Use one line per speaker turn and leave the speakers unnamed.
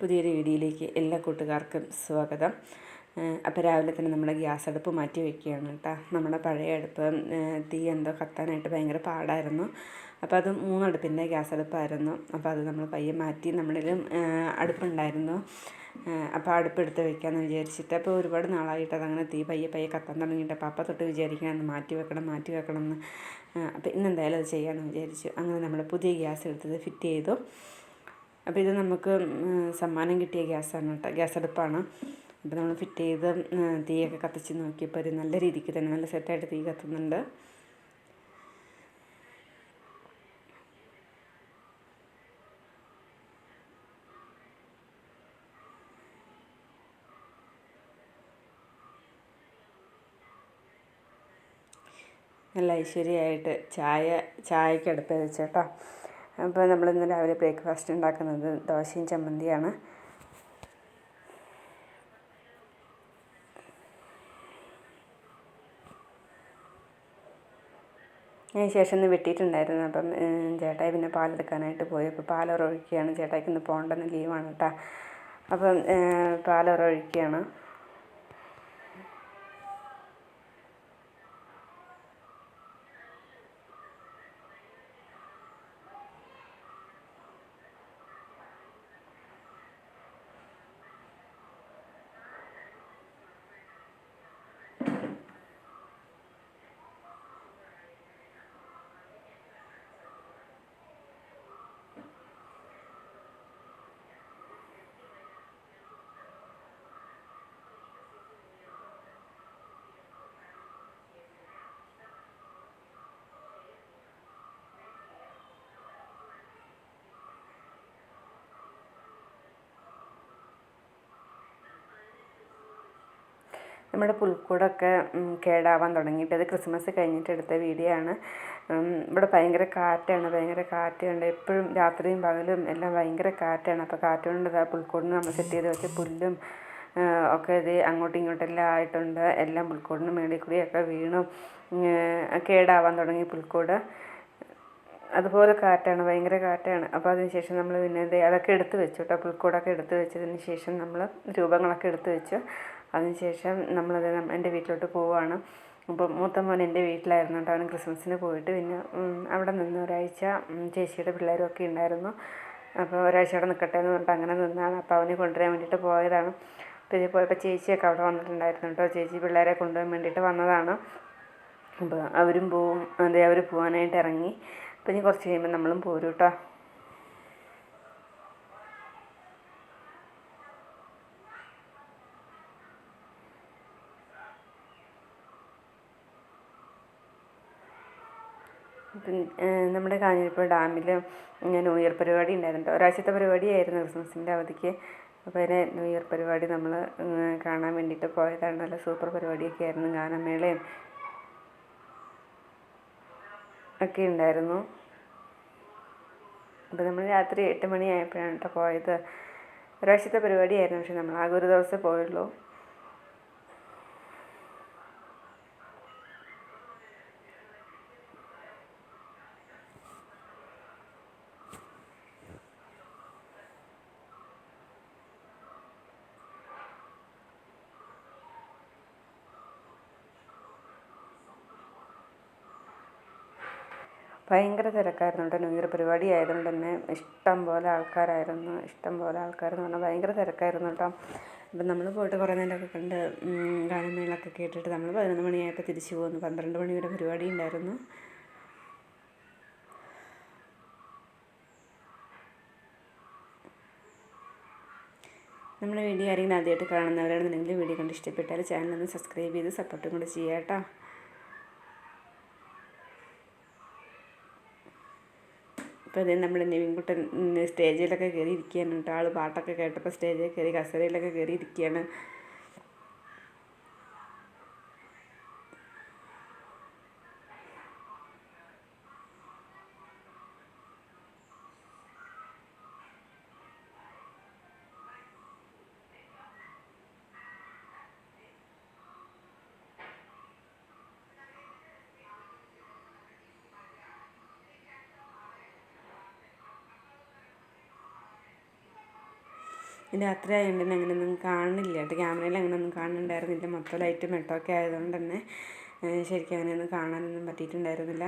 പുതിയൊരു വീഡിയോയിലേക്ക് എല്ലാ കൂട്ടുകാർക്കും സ്വാഗതം. അപ്പോൾ രാവിലെ തന്നെ നമ്മൾ ഗ്യാസ് അടുപ്പ് മാറ്റി വെക്കുകയാണ് കേട്ടോ. നമ്മുടെ പഴയ അടുപ്പ് തീ എന്തോ കത്താനായിട്ട് ഭയങ്കര പാടായിരുന്നു. അപ്പോൾ അത് മൂന്നടുപ്പിന്റെ ഗ്യാസ് അടുപ്പായിരുന്നു. അപ്പോൾ അത് നമ്മൾ പയ്യെ മാറ്റി നമ്മളിലും അടുപ്പുണ്ടായിരുന്നു. അപ്പോൾ അടുപ്പ് എടുത്ത് വെക്കാമെന്ന് വിചാരിച്ചിട്ട് അപ്പോൾ ഒരുപാട് നാളായിട്ട് അതങ്ങനെ തീ പയ്യെ പയ്യെ കത്താൻ തുടങ്ങിയിട്ട് അപ്പോൾ അപ്പം തൊട്ട് വിചാരിക്കണം മാറ്റി വെക്കണം മാറ്റി വെക്കണം എന്ന്. അപ്പോൾ ഇന്ന് എന്തായാലും അത് ചെയ്യാമെന്ന് വിചാരിച്ചു. അങ്ങനെ നമ്മൾ പുതിയ ഗ്യാസ് എടുത്തത് ഫിറ്റ് ചെയ്തു. അപ്പോൾ ഇത് നമുക്ക് സമ്മാനം കിട്ടിയ ഗ്യാസാണ് കേട്ടോ. ഗ്യാസ് അടുപ്പാണ്. അപ്പോൾ നമ്മൾ ഫിറ്റ് ചെയ്ത് തീയൊക്കെ കത്തിച്ച് നോക്കിയപ്പോൾ ഒരു നല്ല രീതിക്ക് തന്നെ നല്ല സെറ്റായിട്ട് തീ കത്തുന്നുണ്ട്. നല്ല ഐശ്വര്യമായിട്ട് ചായ ചായക്ക് അടുപ്പ് വെച്ചേട്ടോ അപ്പോൾ നമ്മൾ ഇന്ന് രാവിലെ ബ്രേക്ക്ഫാസ്റ്റ് ഉണ്ടാക്കുന്നത് ദോശയും ചമ്മന്തിയാണ്. ഞാൻ ശേഷം ഒന്ന് വെട്ടിയിട്ടുണ്ടായിരുന്നു. അപ്പം ചേട്ടായി പിന്നെ പാലെടുക്കാനായിട്ട് പോയി. അപ്പോൾ പാലൊറൊഴിക്കുകയാണ് ചേട്ടായിക്ക് ഇന്ന് പോകേണ്ടെന്ന് ലീവാണ് കേട്ടോ. അപ്പം പാലൊറൊഴിക്കുകയാണ് നമ്മുടെ പുൽക്കൂടൊക്കെ കേടാവാൻ തുടങ്ങിയിട്ട് അത് ക്രിസ്മസ് കഴിഞ്ഞിട്ട് എടുത്ത വീഡിയോ ആണ്. ഇവിടെ ഭയങ്കര കാറ്റാണ് ഭയങ്കര കാറ്റുണ്ട് എപ്പോഴും രാത്രിയും പകലും എല്ലാം ഭയങ്കര കാറ്റാണ്. അപ്പോൾ കാറ്റ് കൊണ്ട് പുൽക്കൂടിന് നമ്മൾ സെറ്റ് ചെയ്ത് വെച്ച പുല്ലും ഒക്കെ ഇത് അങ്ങോട്ടും ഇങ്ങോട്ടെല്ലാം ആയിട്ടുണ്ട്. എല്ലാം പുൽക്കൂടിന് മേളിൽ കൂടിയൊക്കെ വീണു. കേടാവാൻ തുടങ്ങി പുൽക്കൂട്. അതുപോലെ കാറ്റാണ് ഭയങ്കര കാറ്റാണ്. അപ്പോൾ അതിന് ശേഷം നമ്മൾ പിന്നെ അതൊക്കെ എടുത്ത് വെച്ചു കേട്ടോ. പുൽക്കൂടൊക്കെ എടുത്ത് വെച്ചതിന് ശേഷം നമ്മൾ രൂപങ്ങളൊക്കെ എടുത്ത് വെച്ചു. അതിന് ശേഷം നമ്മളത് എന്റെ വീട്ടിലോട്ട് പോവുകയാണ് അപ്പം മൂത്ത മോൻ എന്റെ വീട്ടിലായിരുന്നു കേട്ടോ അവൻ ക്രിസ്മസിന് പോയിട്ട് പിന്നെ അവിടെ നിന്ന് ഒരാഴ്ച ചേച്ചിയുടെ പിള്ളേരും ഒക്കെ ഉണ്ടായിരുന്നു. അപ്പോൾ ഒരാഴ്ച അവിടെ നിൽക്കട്ടെ എന്ന് പറഞ്ഞിട്ട് അങ്ങനെ നിന്നാണ്. അപ്പോൾ അവനെ കൊണ്ടുവരാൻ വേണ്ടിയിട്ട് പോയതാണ്. അപ്പോൾ ഇതിൽ പോയപ്പോൾ ചേച്ചിയൊക്കെ അവിടെ വന്നിട്ടുണ്ടായിരുന്നു കേട്ടോ. ചേച്ചി പിള്ളേരെ കൊണ്ടുപോകാൻ വേണ്ടിയിട്ട് വന്നതാണ്. അപ്പോൾ അവരും പോവും. അതെ അവർ പോകാനായിട്ട് ഇറങ്ങി. അപ്പോൾ ഇനി കുറച്ച് കഴിയുമ്പോൾ നമ്മളും പോരും കേട്ടോ. നമ്മുടെ കാഞ്ഞിരപ്പുഴ ഡാമിൽ ന്യൂ ഇയർ പരിപാടി ഉണ്ടായിരുന്നു ഒരാഴ്ചത്തെ പരിപാടിയായിരുന്നു ക്രിസ്മസിന്റെ അവധിക്ക്. അപ്പോൾ അതിന് ന്യൂ ഇയർ പരിപാടി നമ്മൾ കാണാൻ വേണ്ടിയിട്ട് പോയതാണ്. നല്ല സൂപ്പർ പരിപാടിയൊക്കെ ആയിരുന്നു. ഗാനമേളയും ഒക്കെ ഉണ്ടായിരുന്നു. അപ്പോൾ നമ്മൾ രാത്രി എട്ട് മണിയായപ്പോഴാണ് കേട്ടോ പോയത്. ഒരാഴ്ചത്തെ പരിപാടിയായിരുന്നു. പക്ഷെ നമ്മൾ ആകെ ഒരു ദിവസമേ പോയുള്ളൂ. ഭയങ്കര തിരക്കായിരുന്നു. കേട്ടോ ന്യൂ ഇയർ പരിപാടി ആയതുകൊണ്ട് തന്നെ ഇഷ്ടം പോലെ ആൾക്കാരായിരുന്നു. ഇഷ്ടം പോലെ ആൾക്കാരെന്ന് പറഞ്ഞാൽ ഭയങ്കര തിരക്കായിരുന്നു കേട്ടോ. അപ്പം നമ്മൾ പോയിട്ട് കുറേ നേരമൊക്കെ കണ്ട് ഗാനമേളൊക്കെ കേട്ടിട്ട് നമ്മൾ പതിനൊന്ന് മണിയായപ്പോൾ തിരിച്ചു പോന്നു. പന്ത്രണ്ട് മണി വരെ പരിപാടി ഉണ്ടായിരുന്നു. നമ്മുടെ വീഡിയോ ആരെങ്കിലും ആദ്യമായിട്ട് കാണുന്നവരാണെന്നുണ്ടെങ്കിൽ വീഡിയോ കണ്ട് ഇഷ്ടപ്പെട്ടാൽ ചാനൽ ഒന്ന് സബ്സ്ക്രൈബ് ചെയ്ത് സപ്പോർട്ടും കൂടെ ചെയ്യാം കേട്ടോ. അപ്പോൾ അതേ നമ്മുടെ നിവിൻകുട്ടൻ സ്റ്റേജിലൊക്കെ കയറി ഇരിക്കുകയാണ് കേട്ടോ ആൾ പാട്ടൊക്കെ കേട്ടപ്പോൾ സ്റ്റേജിൽ കയറി കസേരയിലൊക്കെ കയറി ഇരിക്കുകയാണ് രാത്രി ആയതുകൊണ്ട് തന്നെ അങ്ങനെയൊന്നും കാണുന്നില്ല. കേട്ടോ ക്യാമറയിൽ അങ്ങനെയൊന്നും കാണുന്നുണ്ടായിരുന്നില്ല. മൊത്തം ലൈറ്റും വെട്ടമൊക്കെ ആയതുകൊണ്ട് തന്നെ ശരിക്കും അങ്ങനെയൊന്നും കാണാനൊന്നും പറ്റിയിട്ടുണ്ടായിരുന്നില്ല.